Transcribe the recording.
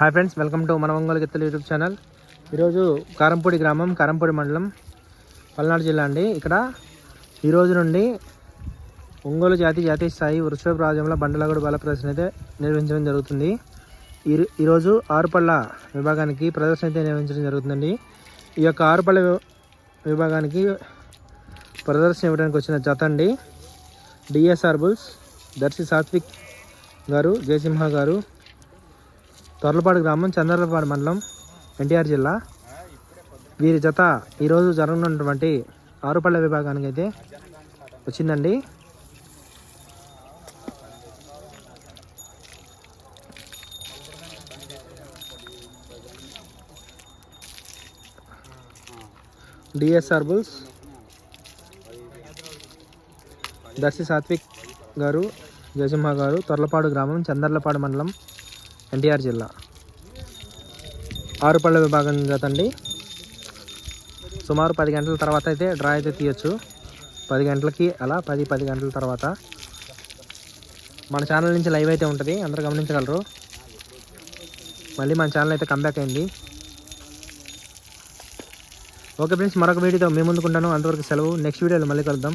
Hi friends welcome to మన ఒంగోలు గిత్తలు YouTube channel ఈరోజు కారంపూడి గ్రామం కారంపూడి మండలం పల్నాడు జిల్లా అండి. ఇక్కడ ఈరోజు నుండి ఒంగోలు జాతి జాతీయ స్థాయి వృషభ రాజ్యంలో బండలగూడ బల ప్రదర్శన అయితే నిర్వహించడం జరుగుతుంది. ఈ ఈరోజు ఆరుపళ్ళ విభాగానికి ప్రదర్శన అయితే నిర్వహించడం జరుగుతుందండి. ఈ యొక్క ఆరుపళ్ళ విభాగానికి ప్రదర్శన ఇవ్వడానికి వచ్చిన జత అండి. డిఎస్ఆర్ బుల్స్ దర్శి సాత్విక్ గారు జయసింహ గారు తొరలపాడు గ్రామం చంద్రలపాడు మండలం ఎన్టీఆర్ జిల్లా. వీరి జత ఈరోజు జరగనున్నటువంటి ఆరుపళ్ళ విభాగానికి అయితే వచ్చిందండి. డిఎస్ఆర్ బుల్స్ దర్శి సాత్విక్ గారు జయసింహ గారు తొర్లపాడు గ్రామం చందర్లపాడు మండలం ఎన్టీఆర్ జిల్లా. ఆరుపళ్ళ విభాగం జతండి సుమారు పది గంటల తర్వాత అయితే డ్రా అయితే తీయచ్చు. పది గంటలకి అలా పది పది గంటల తర్వాత. మన ఛానల్ నుంచి లైవ్ అయితే ఉంటుంది. అందరూ గమనించగలరు. మళ్ళీ మన ఛానల్ అయితే కంబ్యాక్ అయింది. ఓకే ఫ్రెండ్స్ మరొక వీడియోతో మేము ముందుకుంటాను అంతవరకు సెలవు. నెక్స్ట్ వీడియోలో మళ్ళీ కలుద్దాం.